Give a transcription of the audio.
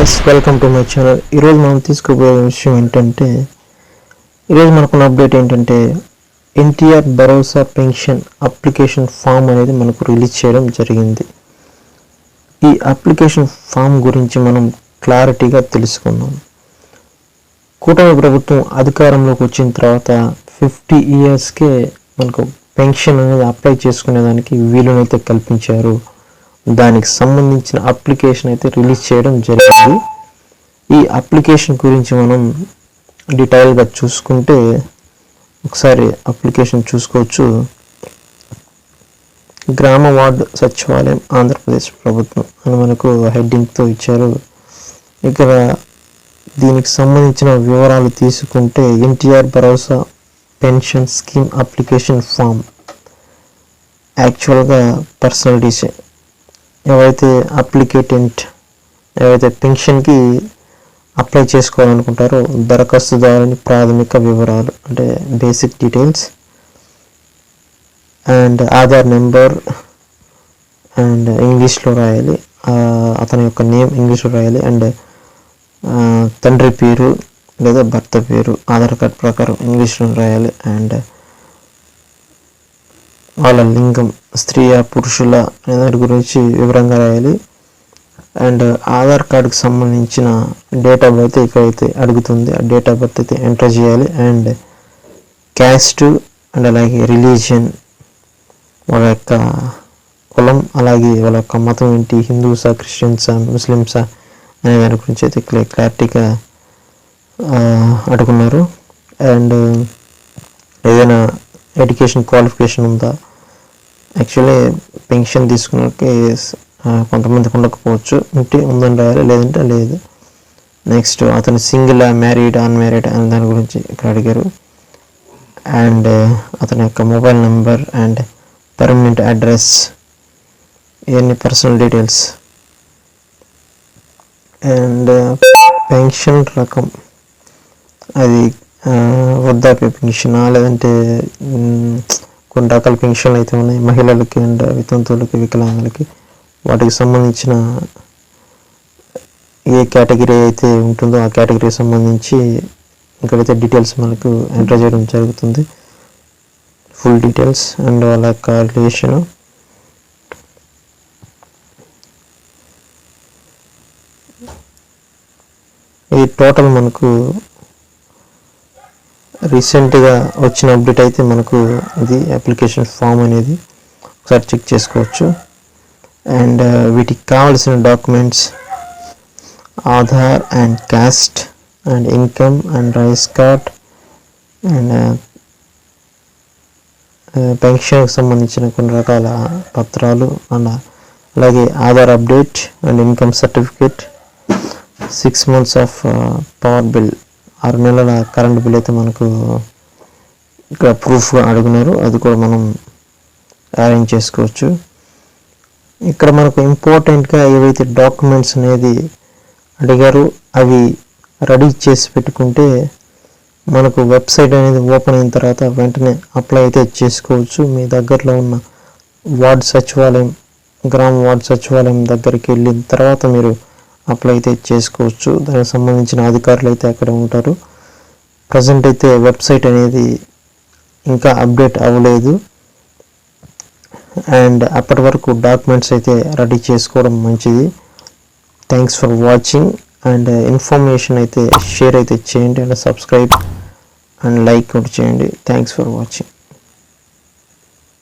Guys welcome to my channel ఈరోజు మనం తీసుకోబోయే విషయం ఏంటంటే ఈరోజు మనకున్న అప్డేట్ ఏంటంటే ఎన్టీఆర్ భరోసా పెన్షన్ అప్లికేషన్ ఫామ్ అనేది మనకు రిలీజ్ చేయడం జరిగింది. ఈ అప్లికేషన్ ఫామ్ గురించి మనం క్లారిటీగా తెలుసుకుందాం. కూటమి ప్రభుత్వం అధికారంలోకి వచ్చిన తర్వాత ఫిఫ్టీ ఇయర్స్కే మనకు పెన్షన్ అనేది అప్లై చేసుకునేదానికి వీలునైతే కల్పించారు. దానికి సంబంధించిన అప్లికేషన్ అయితే రిలీజ్ చేయడం జరిగింది. ఈ అప్లికేషన్ గురించి మనం డీటెయిల్గా చూసుకుంటే ఒకసారి అప్లికేషన్ చూసుకోవచ్చు. గ్రామ వార్డు సచివాలయం ఆంధ్రప్రదేశ్ ప్రభుత్వం అని మనకు హెడ్డింగ్తో ఇచ్చారు. ఇక్కడ దీనికి సంబంధించిన వివరాలు తీసుకుంటే NTR Bharosa pension scheme application form. Actually personal ఎవరైతే అప్లికేటెంట్ ఎవరైతే పెన్షన్కి అప్లై చేసుకోవాలనుకుంటారో దరఖాస్తుదారుని ప్రాథమిక వివరాలు అంటే basic details and Aadhaar number and ఇంగ్లీష్లో రాయాలి. అతని యొక్క నేమ్ ఇంగ్లీష్లో రాయాలి. అండ్ తండ్రి పేరు లేదా భర్త పేరు ఆధార్ కార్డ్ ప్రకారం ఇంగ్లీష్లో రాయాలి. అండ్ వాళ్ళ లింగం స్త్రీయా పురుషుల అనే దాని గురించి వివరంగా రాయాలి. అండ్ ఆధార్ కార్డుకి సంబంధించిన డేట్ ఆఫ్ బర్త్ ఇక్కడైతే అడుగుతుంది. ఆ డేట్ ఆఫ్ బర్త్ అయితే ఎంటర్ చేయాలి. అండ్ క్యాస్ట్ అండ్ అలాగే రిలీజియన్ వాళ్ళ యొక్క కులం అలాగే వాళ్ళ యొక్క మతం ఏంటి హిందూసా క్రిస్టియన్సా ముస్లిమ్సా అనే దాని గురించి అయితే క్లియర్ క్లారిటీగా అడుగున్నారు. అండ్ ఏదైనా ఎడ్యుకేషన్ క్వాలిఫికేషన్ ఉందా? యాక్చువల్లీ పెన్షన్ తీసుకున్నకి కొంతమందికి ఉండకపోవచ్చు. ఉంటే ఉందని రాయాలి లేదంటే లేదు. నెక్స్ట్ అతను సింగిల్ మ్యారీడ్ అన్మ్యారీడ్ అని దాని గురించి ఇక్కడ అడిగారు. అండ్ అతని యొక్క mobile number and permanent address ఇవన్నీ పర్సనల్ డీటెయిల్స్ అండ్ పెన్షన్ రకం. అది వృద్ధాప్య పెన్షనా లేదంటే కొన్ని రకాల పెన్షన్లు అయితే ఉన్నాయి. మహిళలకి అండ్ వితంతువులకి వికలాంగులకి. వాటికి సంబంధించిన ఏ కేటగిరీ అయితే ఉంటుందో ఆ కేటగిరీకి సంబంధించి ఇక్కడైతే డీటెయిల్స్ మనకు ఎంటర్ చేయడం జరుగుతుంది. ఫుల్ డీటెయిల్స్ అండ్ వాళ్ళ యొక్క ఈ టోటల్ మనకు రీసెంట్గా వచ్చిన అప్డేట్ అయితే మనకు ఇది అప్లికేషన్ ఫామ్ అనేది ఒకసారి చెక్ చేసుకోవచ్చు. అండ్ uh, వీటికి కావాల్సిన documents Aadhaar and caste and income and rice card and uh, uh, పెన్షన్కి సంబంధించిన కొన్ని రకాల పత్రాలు అండ్ అలాగే Aadhaar update and income certificate six months of power bill ఆరు నెలల కరెంట్ బిల్ అయితే మనకు ఇక్కడ ప్రూఫ్గా అడుగున్నారు అది కూడా మనం అరేంజ్ చేసుకోవచ్చు. ఇక్కడ మనకు ఇంపార్టెంట్గా ఏవైతే డాక్యుమెంట్స్ అనేది అడిగారు అవి రెడీ చేసి పెట్టుకుంటే మనకు వెబ్సైట్ అనేది ఓపెన్ అయిన తర్వాత వెంటనే అప్లై అయితే చేసుకోవచ్చు. మీ దగ్గరలో ఉన్న వార్డ్ సచివాలయం గ్రామ వార్డ్ సచివాలయం దగ్గరికి వెళ్ళిన తర్వాత మీరు అప్లై అయితే చేసుకోవచ్చు. దానికి సంబంధించిన అధికారులు అయితే అక్కడ ఉంటారు. ప్రజెంట్ అయితే వెబ్సైట్ అనేది ఇంకా అప్డేట్ అవ్వలేదు. అండ్ అప్పటి వరకు డాక్యుమెంట్స్ అయితే రెడీ చేసుకోవడం మంచిది. Thanks for watching and information అయితే షేర్ అయితే చేయండి. అండ్ సబ్స్క్రైబ్ అండ్ లైక్ కూడా చేయండి. Thanks for watching